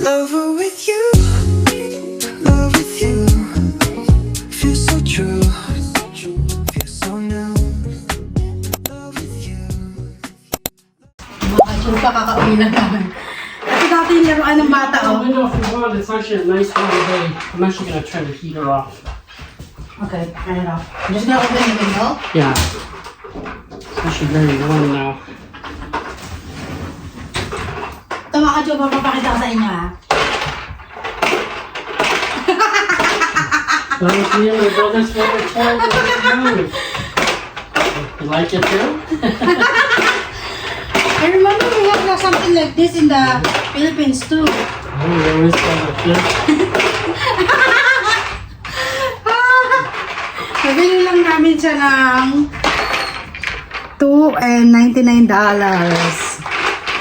Lover with you, love with you. Feels so true, feels so new. Love with you. Mga chupa, kakauwi naman. Kasi dati yung laruan ng bata, Oh, if you want. It's actually a nice warm day. I'm actually gonna turn the heater off. Okay, turn it off. I'm just gonna open the window. Yeah. It's actually very warm now. Ito mga chupa, papakita ko sa inyo, ha. Me and my brother's favorite young. You like it too? I remember we have something like this in the Philippines, too. Oh, we always got a gift. Nabili lang namin siya ng 2 and 99 dollars.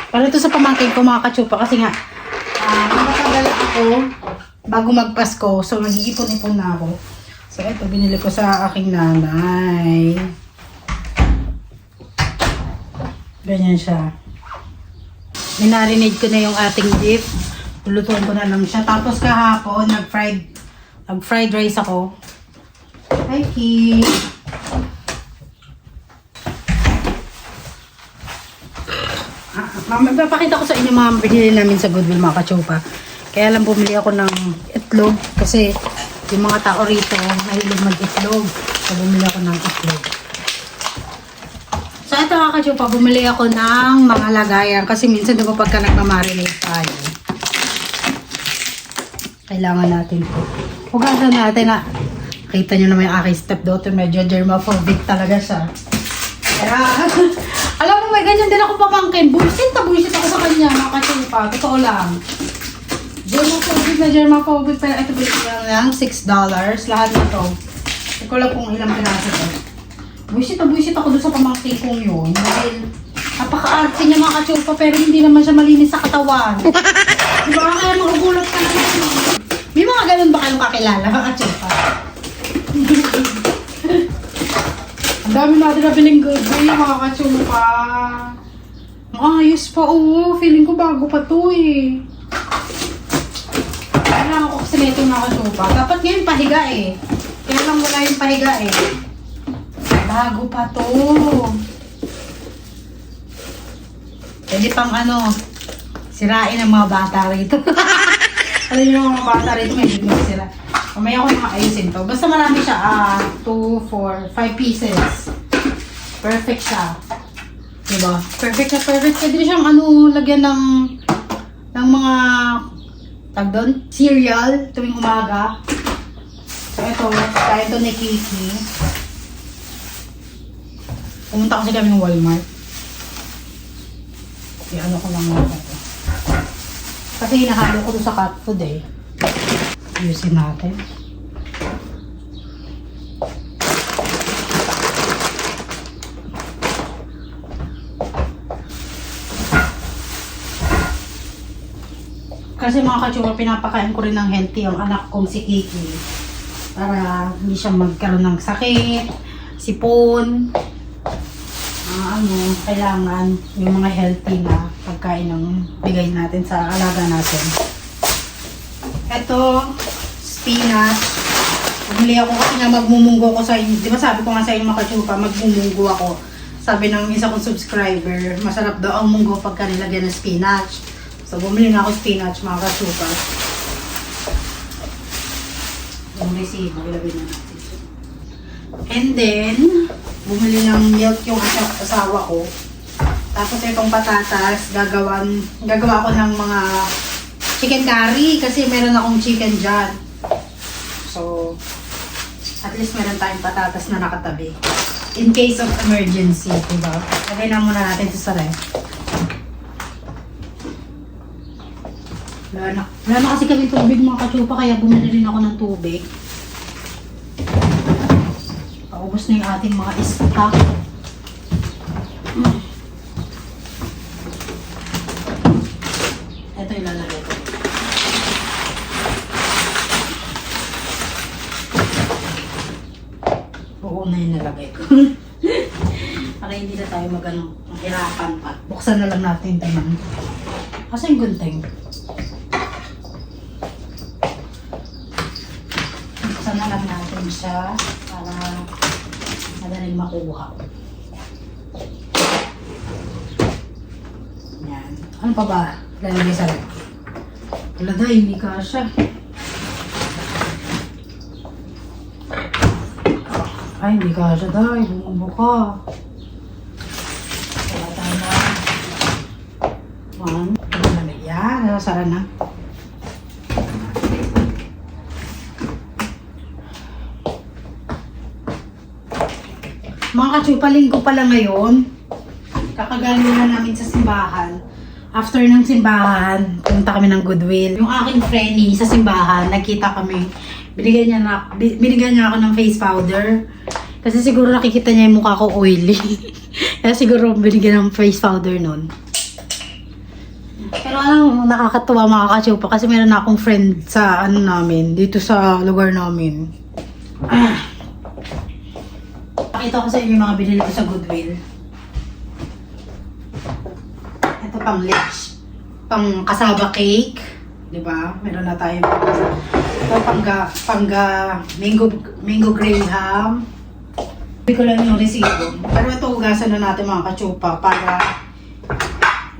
Para ito sa pamangkin ko mga kachupa kasi nga ah nakatagal ako bago magpasko. So nag-iipon-ipon na ako. So ito binili ko sa aking nanay. Ganyan siya. Minarinade ko na yung ating beef. Lulutuin ko na lang siya. Tapos kahapon nag-fried nag-fried rice ako. Hi, Kim. Ah, Mama, papakita ko sa inyo mga binili namin sa Goodwill mga kachupa. Kaya lang bumili ako ng itlog kasi yung mga tao rito mahilig mag-itlog. So bumili ako ng itlog. So ito mga kachupa, bumili ako ng mga lagayan kasi minsan diba pagka nagmamarinate tayo, kailangan natin po. Hugasan natin na Kita nyo naman yung aking stepdaughter, medyo germaphobic talaga siya. Kaya, alam mo, may ganyan din ako pamangkin. Bullshit na bullshit ako sa kanya, mga kachumpa. Totoo lang. Germaphobic na germaphobic, pero ito bili ko lang ng $6. Lahat na to. Hindi ko lang kung ilang piraso to. Bullshit na bullshit ako doon sa pamangkin kong yun. Dahil, napaka-arte niya mga kachumpa, pero hindi naman siya malinis sa katawan. Di ba? Kaya magugulat ka naman. May mga ganun ba kayong kakilala, mga kachumpa? Dami natin na biling goodwill, mga kachumpa. Ang ayos pa, oo. Feeling ko bago pa to eh. Kailangan ko kasi nito mga kachumpa. Dapat ngayon pahiga eh. Kaya lang wala yung pahiga eh. Bago pa to. Pwede pang ano, sirain ang mga bata rito. Alam niyo mga bata rito, may hindi sila. Mamaya ko na ayusin to. Basta marami siya. Ah, 2, 4, 5 pieces. Perfect siya. Diba? Perfect na perfect. Pwede siyang ano, lagyan ng ng mga tag doon, cereal tuwing umaga. So ito, kaya ito ni Kiki. Pumunta kasi kami ng Walmart. I-ano ko lang ito. Kasi hinahalo ko to sa cat food eh. Ayusin natin. Kasi mga katsura, pinapakain ko rin ng healthy ang anak kong si Kiki. Para hindi siya magkaroon ng sakit, sipon. Ah, ano, kailangan yung mga healthy na pagkain ng bigay natin sa alaga natin. Ito, spinach. Bumili ako kasi nga magmumunggo ko sa inyo. Di ba sabi ko nga sa inyo mga kachupa, magmumunggo ako. Sabi ng isa kong subscriber, masarap daw ang munggo pagka nilagyan ng spinach. So bumili na ako spinach mga kachupa. Yung resibo, ilagay na natin. And then, bumili ng milk yung asa- asawa ko. Tapos itong patatas, gagawan, gagawa ko ng mga chicken curry kasi meron akong chicken dyan. So, at least meron tayong patatas na nakatabi. In case of emergency, diba? Lagay na muna natin ito sa ref. Wala na. Wala na kasi kami tubig mga kachupa, kaya bumili rin ako ng tubig. Paubos na yung ating mga stock. na tayo magano, hirapan pa. Buksan na lang natin naman. Kasi yung gunting. Buksan na lang natin siya para madaling makuha. Yan. Ano pa ba? Lalagay sa loob. Wala na, hindi ka siya. Ay, hindi ka siya dahil. Bumubo ka. One. Ano yan? Nasara na. Mga kachupa, linggo pala ngayon. Kakagaling na namin sa simbahan. After ng simbahan, pumunta kami ng Goodwill. Yung aking friendly sa simbahan, nagkita kami. Binigyan niya, na, bi- binigyan niya ako ng face powder. Kasi siguro nakikita niya yung mukha ko oily. Kaya siguro binigyan ng face powder nun. Mo, nakakatuwa mga kachupa kasi meron akong friend sa ano namin, dito sa lugar namin. Ah. Pakita ko sa inyo yung mga binili ko sa Goodwill. Ito pang lips. Pang kasaba cake. Di ba? Meron na tayo. Ito pangga, pangga mango, mango graham. Hindi ko lang yung resibo. Pero ito hugasan na natin mga kachupa para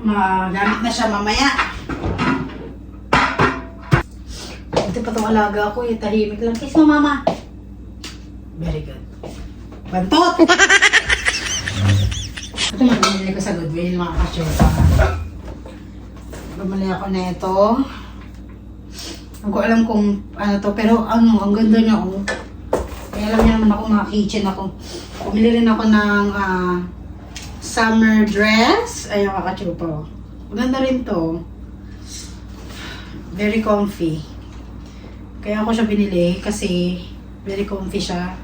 magamit na siya mamaya. Ito pa itong alaga ko eh. Tahimik lang. Kiss mo mama. Very good. Bantot! Ito mga binili ko sa Goodwill, mga kasyota. Bumili ako na ito. Hindi ko alam kung ano to, pero ano, ang ganda niya oh. Kaya alam niya naman ako mga kitchen ako. Bumili rin ako ng ah, summer dress. Ayun, kasyota. oh. Maganda rin to. Very comfy. Kaya ako siya binili kasi very comfy siya.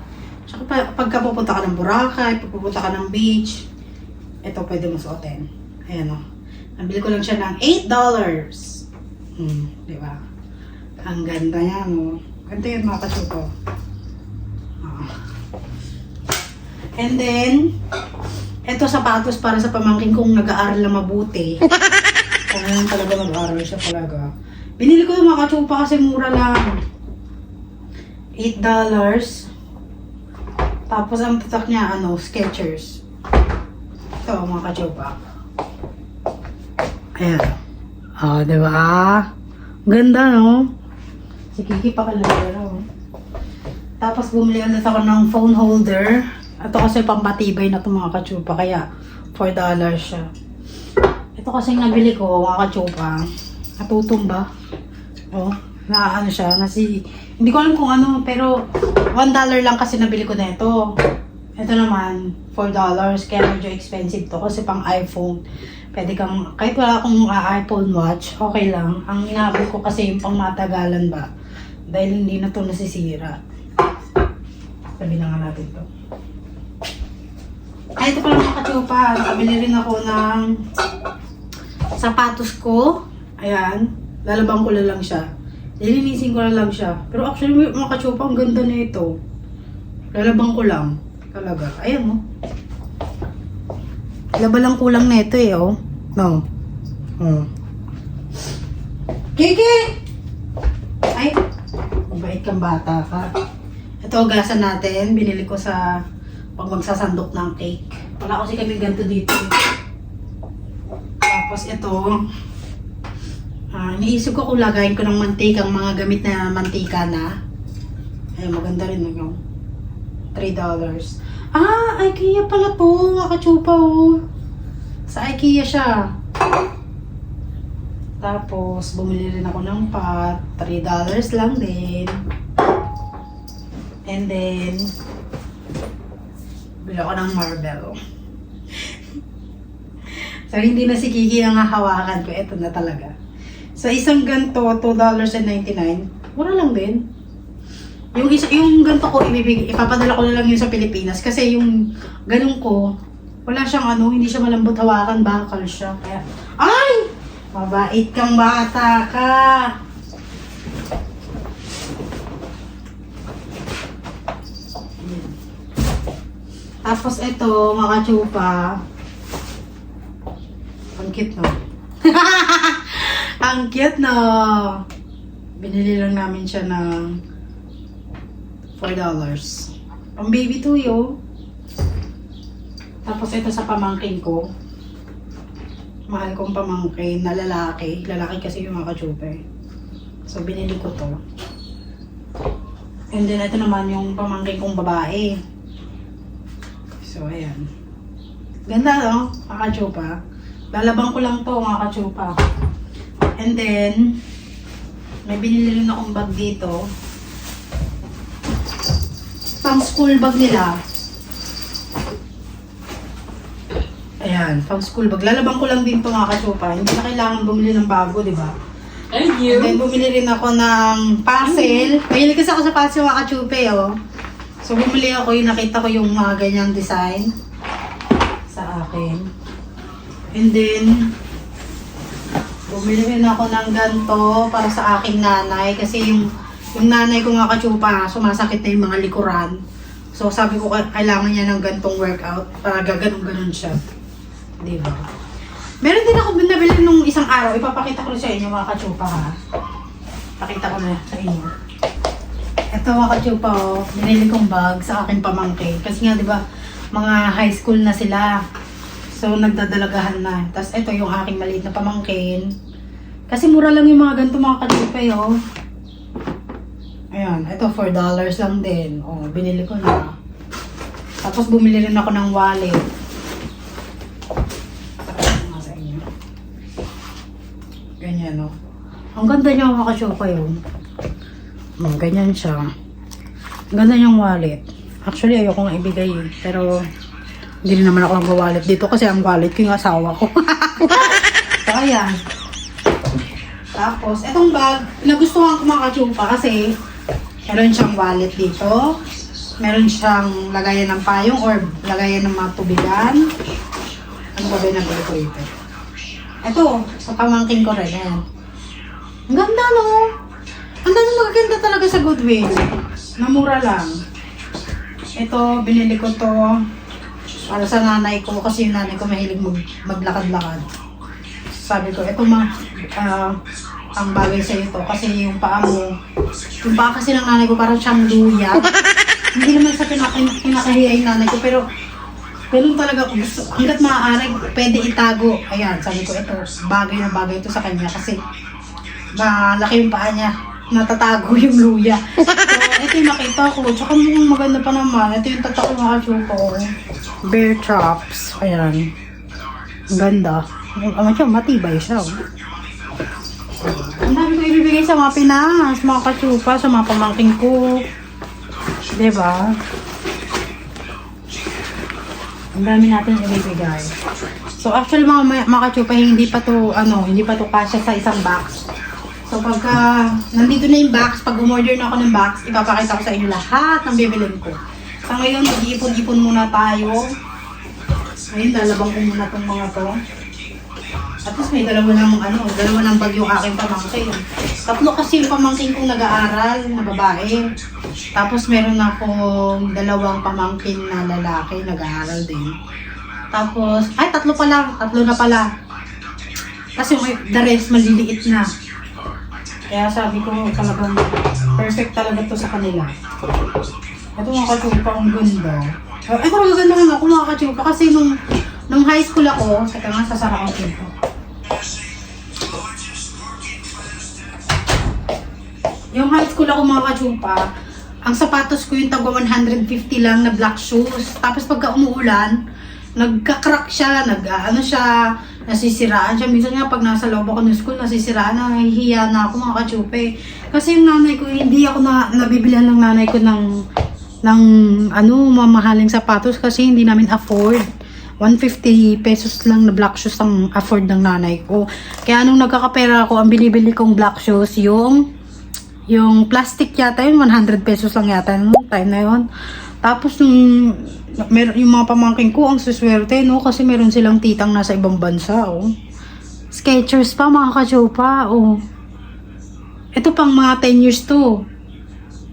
Tsaka pa, pagka pupunta ka ng Boracay, pupunta ka ng beach, ito pwede mo suotin. Ayan o. Nabili ko lang siya ng $8. Hmm, di ba? Ang ganda niya, no? Ganda yun mga kasuko. Ah. And then, ito sapatos para sa pamangkin kong nag-aaral na mabuti. Kung talaga mag-aaral siya talaga. Binili ko yung mga katsupa kasi mura lang. $8. Tapos ang tatak niya, ano, Skechers. Ito, mga kachopa. Ayan. Oh, di ba? Ganda, no? Si Kiki pa kalala, no? Tapos bumili ulit ako ng phone holder. Ito kasi pampatibay na ito mga kachupa, kaya $4 siya. Ito kasi yung nabili ko, mga kachupa. Natutumba. Oh, na ano siya, nasi... Hindi ko alam kung ano, pero $1 lang kasi nabili ko na ito. Ito naman, $4. Kaya medyo expensive to kasi pang iPhone. Pwede kang, kahit wala akong ah, iPhone watch, okay lang. Ang inaabot ko kasi yung pang matagalan ba. Dahil hindi na to nasisira. Sabi na nga natin to. Ay, ito pala mga kachupa. Nakabili rin ako ng sapatos ko. Ayan. Lalabang ko na lang siya. Nilinisin ko na lang siya. Pero actually, mga kachupa, ang ganda na ito. Lalabang ko lang. Talaga. Ayan, oh. Laba lang kulang na ito eh, oh. No. Oh. Kiki! Ay, mabait kang bata ka. Ito, gasan natin. Binili ko sa pag magsasandok ng cake. Wala kasi kami ganito dito. Tapos ito, ah, iniisip ko kung lagayin ko ng mantika ang mga gamit na mantika na. Ay, maganda rin no? $3. Ah, IKEA pala to. Akachupa oh. Sa IKEA siya. Tapos, bumili rin ako ng pot. $3 lang din. And then, bili ako ng marble. so, hindi na si Kiki ang hahawakan ko. Ito na talaga. So, isang ganto, $2.99. Mura lang din. Yung isa, yung ganto ko, ibibig, ipapadala ko na lang yun sa Pilipinas. Kasi yung ganun ko, wala siyang ano, hindi siya malambot hawakan, bakal siya. Kaya, ay! Mabait kang bata ka! Tapos ito, mga chupa. Ang cute, no? Ang cute, no? Binili lang namin siya ng $4. Pang baby tuyo. Tapos ito sa pamangkin ko. Mahal kong pamangkin na lalaki. Lalaki kasi yung mga kachupe. So, binili ko to. And then, ito naman yung pamangkin kong babae. So, ayan. Ganda, no? Mga kachupa. Lalabang ko lang to, mga kachupa. And then, may binili rin akong bag dito. Pang school bag nila. Ayan, pang school bag. Lalabang ko lang din to mga kachupa. Hindi na kailangan bumili ng bago, di ba? Thank And then you. bumili rin ako ng puzzle. Mahilig kasi ako sa puzzle mga kachupe, oh. So bumili ako yung nakita ko yung mga ganyang design sa akin. And then, bumili rin ako ng ganto para sa aking nanay. Kasi yung, yung nanay ko mga kachupa, sumasakit na yung mga likuran. So sabi ko, kailangan niya ng gantong workout para gaganong-ganon siya. Di ba? Meron din ako nabili nung isang araw. Ipapakita ko sa inyo mga kachupa ha. Pakita ko na sa inyo. Ito mga kachupa oh. Binili kong bag sa aking pamangkin. Kasi nga di ba mga high school na sila. So nagdadalagahan na. Tapos ito yung aking maliit na pamangkin. Kasi mura lang yung mga ganito mga kachupa oh. Ayan, ito $4 lang din. Oh, binili ko na. Tapos bumili rin ako ng wallet. Ganyan, no? Ang ganda niya mga kasyoko yun. Hmm, ganyan siya. Ganda niyang wallet. Actually, ayoko nga ibigay eh. Pero, hindi rin naman ako mag-wallet dito kasi ang wallet ko yung asawa ko. so, ayan. Tapos, etong bag, nagustuhan ko mga kasyupa kasi meron siyang wallet dito. Meron siyang lagayan ng payong or lagayan ng mga tubigan. Ano ba ba yung nabili ko ito? Ito, sa pamangkin ko rin. Ang ganda, no? Ang dami magaganda talaga sa Goodwill. Namura lang. Ito, binili ko to para sa nanay ko kasi yung nanay ko mahilig mag, maglakad-lakad. Sabi ko, ito ma, ah, ang bagay sa ito kasi yung paa mo, yung paa kasi ng nanay ko parang siyang luya. Hindi naman sa pinak- pinakahiya yung nanay ko pero Ganun talaga kung gusto. Hanggat maaari, pwede itago. Ayan, sabi ko, ito, bagay na bagay ito sa kanya kasi malaki yung paa niya. Natatago yung luya. So, ito yung nakita ko. Tsaka mukhang maganda pa naman. Ito yung tatak yung mga ko. Bear traps. Ayan. Ganda. Ang siya, matibay siya. oh. Ang dami ko ibibigay sa mga Pinas, mga kachupa, sa mga pamangking ko. Diba? Ang dami natin ibibigay. So actually mga mga kachupa, hindi pa to ano, hindi pa to kasya sa isang box. So pagka nandito na yung box, pag umorder na ako ng box, ipapakita ko sa inyo lahat ng bibilin ko. Sa ngayon, mag-iipon-ipon muna tayo. Ayun, lalabang ko muna tong mga to. At least may dalawa ng ano, dalawa ng bag yung aking pamangkin. Tatlo kasi yung pamangkin kong nag-aaral na babae. Tapos meron akong dalawang pamangkin na lalaki nag-aaral din. Tapos, ay tatlo pa lang, tatlo na pala. Kasi yung the rest maliliit na. Kaya sabi ko talagang perfect talaga to sa kanila. Ito mga kachupa, ang ganda. Uh, ito magaganda nga ako mga kachupa kasi nung, nung high school ako, saka nga sasara ko dito. Yung high school ako mga kachupa, ang sapatos ko yung tagwa 150 lang na black shoes. Tapos pagka umuulan, nagka-crack siya, nag ano siya, nasisiraan siya. Minsan nga pag nasa loob ako ng school, nasisiraan na, nahihiya na ako mga kachupe. Kasi yung nanay ko, hindi ako na, nabibilihan ng nanay ko ng, ng ano, mamahaling sapatos kasi hindi namin afford. 150 pesos lang na black shoes ang afford ng nanay ko. Kaya nung nagkakapera ako, ang binibili kong black shoes, yung yung plastic yata yun, 100 pesos lang yata nung time na yun. Tapos yung, mer yung mga pamangking ko, ang suswerte, no? Kasi meron silang titang nasa ibang bansa, oh. Skechers pa, mga kachopa, oh. Ito pang mga 10 years to.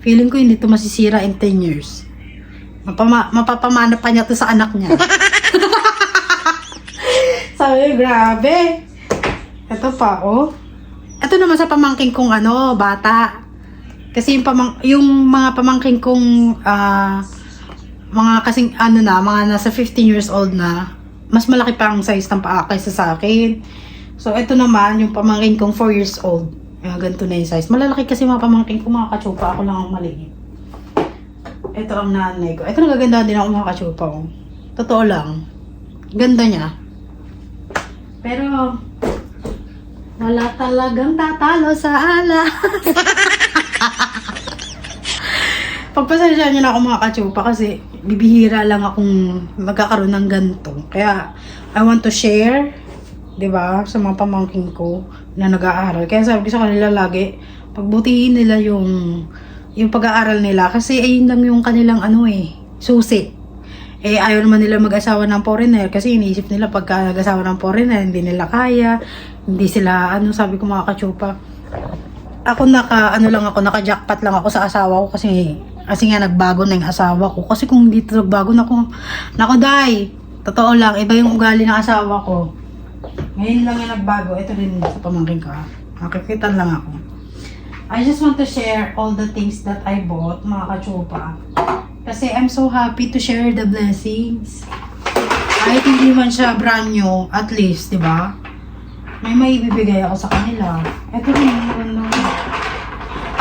Feeling ko hindi to masisira in 10 years. Mapama mapapamana pa niya to sa anak niya. Sabi, grabe. Ito pa, oh. Ito naman sa pamangking kong ano, bata. Kasi yung, pamang, yung mga pamangking kong ah, mga kasing ano na, mga nasa 15 years old na, mas malaki pa ang size ng paa kaysa sa akin. So, ito naman, yung pamangkin kong 4 years old. Ayan, ganito na yung size. Malalaki kasi mga pamangkin ko, mga kachupa. Ako lang ang maliit. Ito ang nanay ko. Ito nagaganda din ako mga kachupa ko. Totoo lang. Ganda niya. Pero, wala talagang tatalo sa ala. Pagpasensya niyo na ako mga kachupa kasi bibihira lang akong magkakaroon ng ganito. Kaya, I want to share, di ba, sa mga pamangking ko na nag-aaral. Kaya sabi ko sa kanila lagi, pagbutihin nila yung yung pag-aaral nila kasi ayun lang yung kanilang ano eh, susi. Eh, ayaw naman nila mag-asawa ng foreigner kasi iniisip nila pagka nag-asawa ng foreigner, hindi nila kaya, hindi sila, ano sabi ko mga kachupa, ako naka ano lang ako naka-jackpot lang ako sa asawa ko kasi kasi nga nagbago na yung asawa ko. Kasi kung hindi to nagbago na ako nako dai totoo lang iba yung ugali ng asawa ko. Ngayon lang yung nagbago. Ito rin sa pamangkin ko nakikitan lang ako. I just want to share all the things that I bought mga kachupa kasi I'm so happy to share the blessings. Kahit hindi man siya brand new at least di ba? May maibibigay ako sa kanila. Ito rin magandang...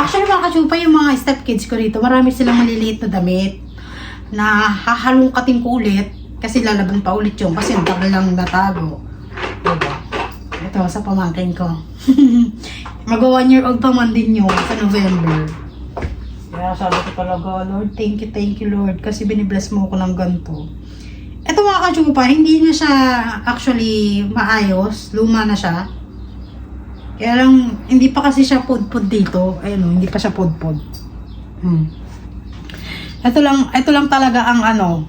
Actually, mga kachupa, yung mga stepkids ko rito, marami silang maliliit na damit na hahalungkatin ko ulit kasi lalaban pa ulit yung kasi ang tagal lang natago. Diba? Ito, sa pamangkin ko. Mag one year old pa man din yun sa November. Kaya sabi ko talaga, Lord, thank you, thank you, Lord. Kasi binibless mo ako ng ganito. Ito mga kachupa, hindi na siya actually maayos. Luma na siya. Kaya lang, hindi pa kasi siya pod-pod dito. Ayun o, hindi pa siya pod-pod. Hmm. Ito lang, ito lang talaga ang ano.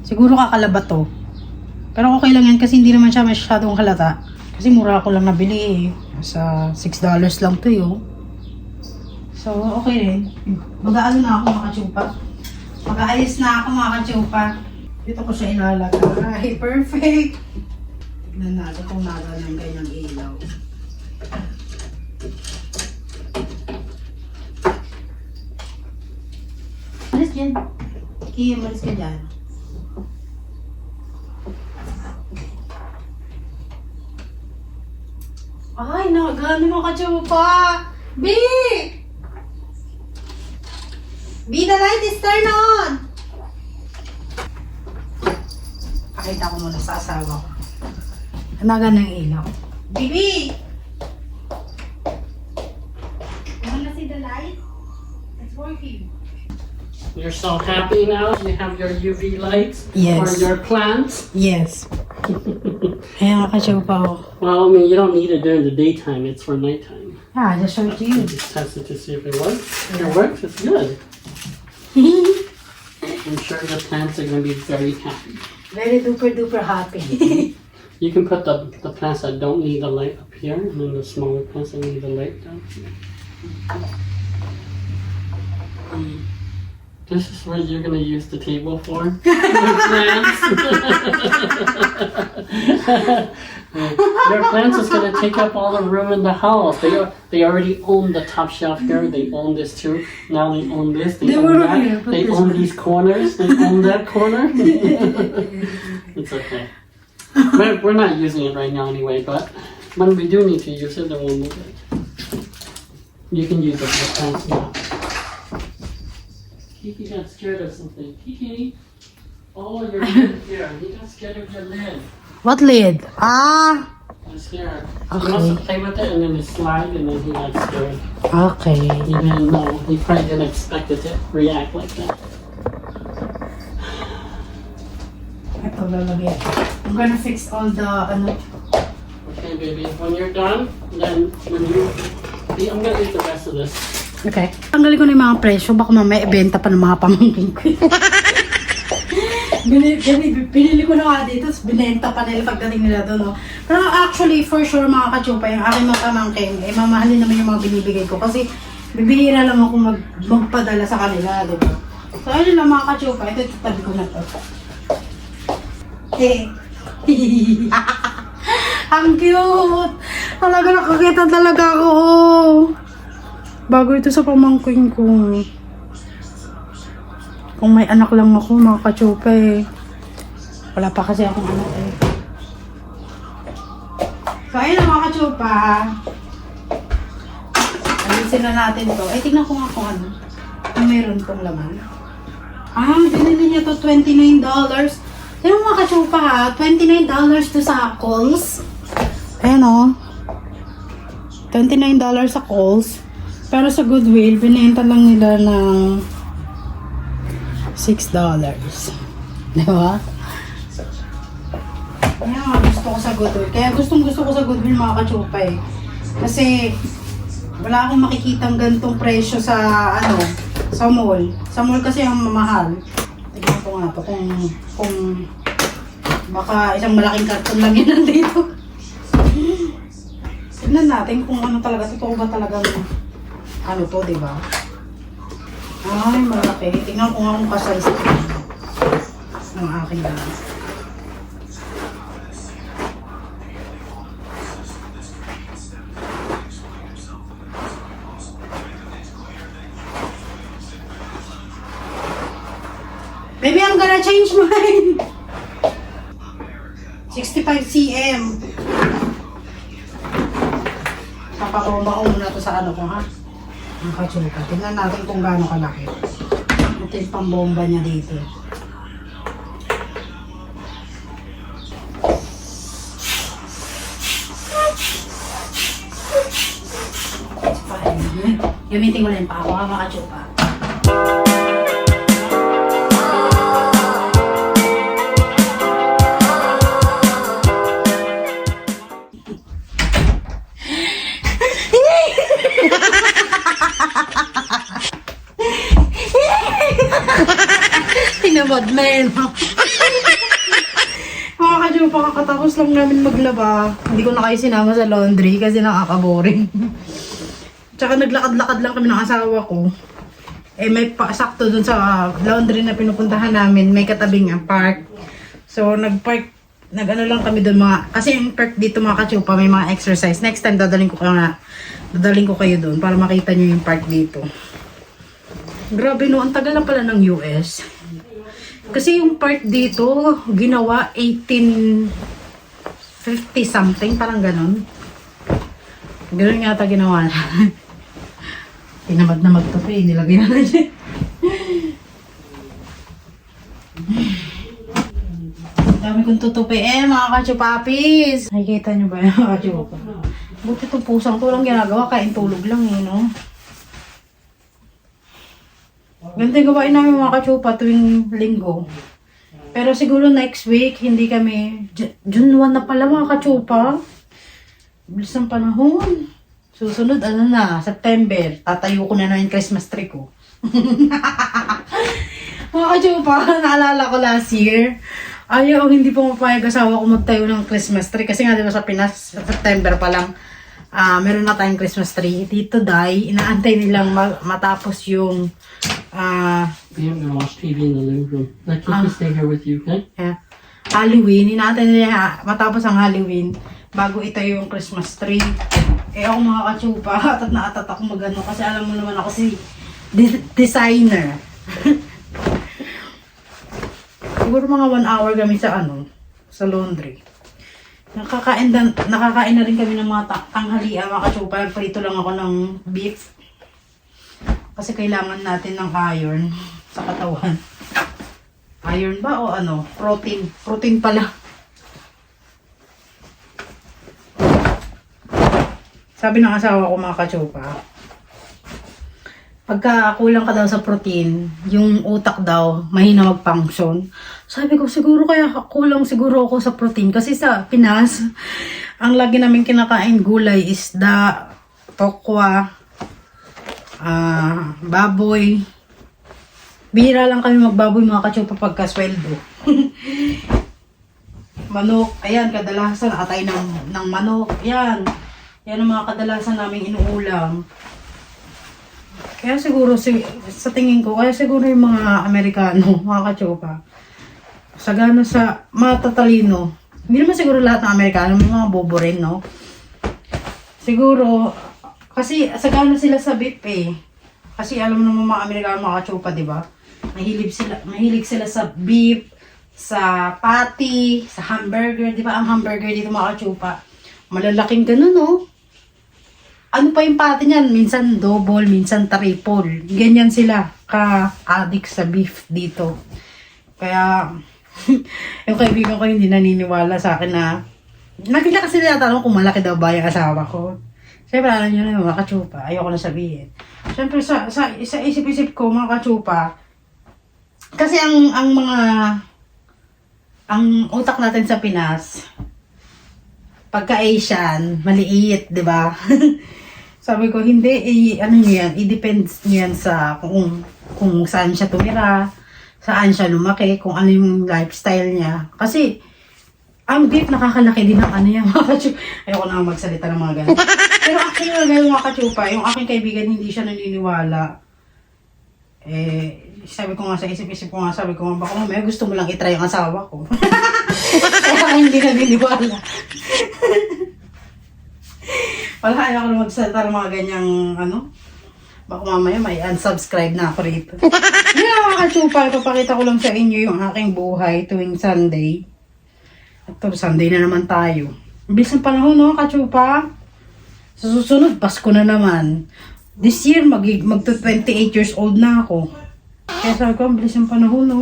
Siguro kakalabat to. Pero okay lang yan kasi hindi naman siya masyadong halata. Kasi mura ko lang nabili eh. Sa $6 lang to yun. So, okay rin. Mag-aano na ako mga kachupa. Mag-aayos na ako mga kachupa. Dito ko siya ilalagay. Perfect! Tignan natin kung naga ng ganyang ilaw. Malis dyan. Kaya malis ka dyan. Ay, nakagano mo ka, Chupa! B! B, the light is turned on! Pakita ko muna sa asawa ko. Hanaga ng ilaw. Bibi! You're so happy now. You have your UV lights Yes. for your plants. Yes. Kaya nga kasi pa. Well, I mean, you don't need it during the daytime. It's for nighttime. Yeah, I just show it to you. Just test it to see if it works. If it works, it's good. I'm sure the plants are going to be very happy. Very duper duper happy. You can put the, the plants that don't need the light up here, and then the smaller plants that need the light down here. Mm. This is what you're gonna use the table for. With plants. Your plants is gonna take up all the room in the house. They are, they already own the top shelf here. They own this too. Now they own this. They, They own that. here, but They this own one. these corners. They own that corner. it's okay. We're, we're not using it right now anyway, but when we do need to use it, then we'll move it. You can use it for plants now. Kiki got scared of something. Kiki! Oh, your lid here. He got scared of your lid. What lid? Ah! I'm scared. He Okay. must have played with it and then it slide and then he got scared. Okay. He didn't know. He probably didn't expect it to react like that. Ito, lalagyan. I'm gonna fix all the, ano, Okay, baby. When you're done, then when you... I'm gonna eat the rest of this. Okay. Tanggalin ko na yung mga presyo. Baka mamaya ibenta pa ng mga pamangkin ko. binili, binili, ko na nga dito, tapos binenta pa nila pagdating nila doon. No? Pero actually, for sure mga kachupa, yung aking mga pamangkin, eh, mamahalin naman yung mga binibigay ko. Kasi bibihira lang ako mag, magpadala sa kanila, di ba? So, ayun lang mga kachupa. Ito, tabi ko na to. Eh. Ang cute! Talaga nakakita talaga ako. Bago ito sa pamangkin ko. Kung may anak lang ako, mga kachupa eh. Wala pa kasi akong anak eh. So, ayun na mga kachupa. Alisin na natin to. Eh, tingnan ko nga kung ano. Kung meron tong laman. Ah, binili niya to $29. Pero mga kachupa ha, $29 to sa Kohl's. Ayan o. $29 sa Kohl's. Pero sa Goodwill, binenta lang nila ng $6. Di ba? Kaya nga gusto ko sa Goodwill. Kaya gustong gusto ko sa Goodwill mga kachupa eh. Kasi wala akong makikitang gantong presyo sa ano, sa mall. Sa mall kasi ang mamahal. Tignan ko nga to kung kung baka isang malaking karton lang yun nandito. Tignan natin kung ano talaga, totoo ba talaga ano to, di ba? Ay, malaki. Tingnan ko nga kung kasize ito ng aking dala. Maybe I'm gonna change mine. 65 cm. Papabomba ko muna to sa ano ko ha. Ang kachulika. Tingnan natin kung gaano kalaki. Ito yung pambomba niya dito. Gamitin ko lang pa ako mga kachupa. Na yun. Mga kadyupa, kakatapos lang namin maglaba. Hindi ko na kayo sinama sa laundry kasi nakaka-boring. Tsaka naglakad-lakad lang kami ng asawa ko. Eh, may pasakto dun sa laundry na pinupuntahan namin. May katabing ang park. So, nag-park, nag-ano lang kami dun mga, kasi yung park dito mga kachupa, may mga exercise. Next time, dadaling ko kayo na, dadaling ko kayo dun para makita nyo yung park dito. Grabe no, ang tagal lang pala ng US. Kasi yung park dito, ginawa 1850 something, parang ganun. Ganun yata ginawa na. Tinamad na magtupi, nilagyan na siya. Dami kong tutupi eh, mga kachupapis. Nakikita nyo ba yung mga kachupa? Buti itong pusang to lang ginagawa, kain tulog lang eh, no? Yung gawain namin mga kachupa tuwing linggo. Pero siguro next week, hindi kami... June 1 na pala mga kachupa. Bilis ng panahon. Susunod, ano na, September. Tatayo ko na na yung Christmas tree ko. mga kachupa, naalala ko last year. Ayaw, hindi po mapayag asawa ko magtayo ng Christmas tree. Kasi nga, di sa Pinas, September pa lang, ah meron na tayong Christmas tree. Dito, Day, inaantay nilang ma- matapos yung ah We have to watch TV in the living room. Let's just stay here with you, okay? eh, Halloween. Inaantay nila ha- matapos ang Halloween bago itayo yung Christmas tree. Eh ako mga katsupa, atat na atat ako magano kasi alam mo naman ako si de- designer. Siguro mga one hour kami sa ano, sa laundry. Nakakain, dan, nakakain na rin kami ng mga ta- tanghalian, mga katsupa. Prito lang ako ng beef. Kasi kailangan natin ng iron sa katawan. Iron ba o ano? Protein. Protein pala. Sabi ng asawa ko mga kachupa, pagka kulang ka daw sa protein, yung utak daw, mahina mag-function. Sabi ko, siguro kaya kulang siguro ako sa protein. Kasi sa Pinas, ang lagi namin kinakain gulay, isda, tokwa, ah, baboy. Bihira lang kami magbaboy mga kachupa pagka sweldo. manok, ayan, kadalasan atay ng, ng manok, yan. Yan ang mga kadalasan naming inuulam. Kaya siguro, si, sa tingin ko, kaya siguro yung mga Amerikano, mga kachupa, sagana sa matatalino. Hindi naman siguro lahat ng Amerikano, may mga bobo rin, no? Siguro, Kasi sagana sila sa beef eh. Kasi alam naman mga Amerikano mga kachupa, di ba? Mahilig sila, mahilig sila sa beef, sa patty, sa hamburger, di ba? Ang hamburger dito mga kachupa. Malalaking ganun, oh. Ano pa yung patty niyan? Minsan double, minsan triple. Ganyan sila ka-addict sa beef dito. Kaya, yung kaibigan ko hindi naniniwala sa akin na Nakita kasi tinatanong kung malaki daw ba yung asawa ko. Siyempre, alam nyo na yung mga kachupa. Ayoko na sabihin. Siyempre, sa, sa, sa isip-isip ko, mga kachupa, kasi ang, ang mga, ang utak natin sa Pinas, pagka-Asian, maliit, di ba? Sabi ko, hindi, i, ano nyo yan, i-depends nyo yan sa kung, kung saan siya tumira, saan siya lumaki, kung ano yung lifestyle niya. Kasi, ang beef nakakalaki din ng ano yung mga. Ayoko na magsalita ng mga ganun. Pero actually mga ganun mga kachupa, yung aking kaibigan hindi siya naniniwala. Eh, sabi ko nga sa isip-isip ko nga, sabi ko nga, baka mamaya gusto mo lang itry ang asawa ko. Kaya hindi naniniwala. Wala, ayoko na magsalita ng mga ganyang, ano, baka mamaya may unsubscribe na ako rito. Yun mga kachupa, ipapakita ko lang sa inyo yung aking buhay tuwing Sunday. Ito, Sunday na naman tayo. Ang bilis ng panahon, no, kachupa? Sa susunod, Pasko na naman. This year, mag, magto 28 years old na ako. Kaya sabi ko, ang bilis ng panahon, no?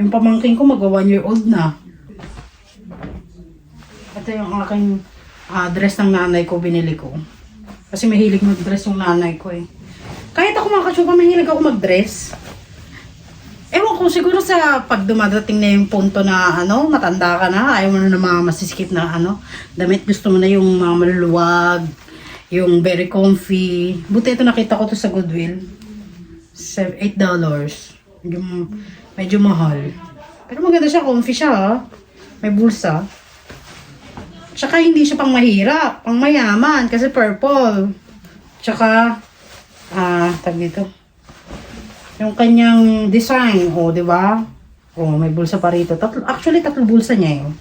Yung pamangking ko, mag 1 year old na. Ito yung aking ah, dress ng nanay ko, binili ko. Kasi mahilig mag-dress yung nanay ko eh. Kahit ako mga kachupa, mahilig ako mag-dress. Ko, siguro sa pag dumadating na yung punto na ano, matanda ka na, ayaw mo na ng mga masiskip na ano, damit gusto mo na yung mga maluluwag, yung very comfy. Buti ito nakita ko to sa Goodwill. Sev- $8. Medyo, medyo mahal. Pero maganda siya, comfy siya ha. May bulsa. Tsaka hindi siya pang mahirap, pang mayaman, kasi purple. Tsaka, ah, tag dito. Yung kanyang design, oh, di ba? Oh, may bulsa pa rito. Tatlo, actually, tatlo bulsa niya yun.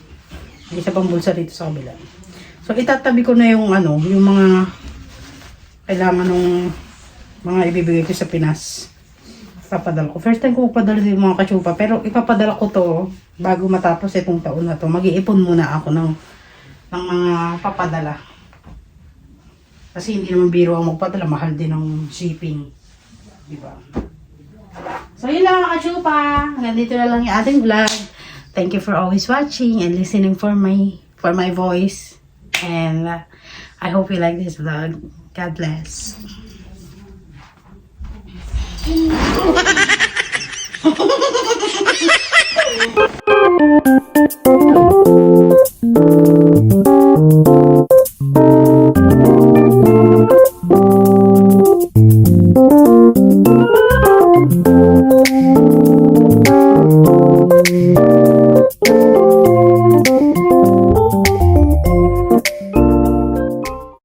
May isa pang bulsa dito sa kabila. So, itatabi ko na yung ano, yung mga kailangan ng mga ibibigay ko sa Pinas. Papadala ko. First time ko papadala yung mga kachupa, pero ipapadala ko to bago matapos itong taon na to. Mag-iipon muna ako ng, ng mga papadala. Kasi hindi naman biro ang magpadala, mahal din ang shipping. Di ba? So, yun lang mga kachupa. Nandito na lang yung ating vlog. Thank you for always watching and listening for my, for my voice. And uh, I hope you like this vlog. God bless. Thank you.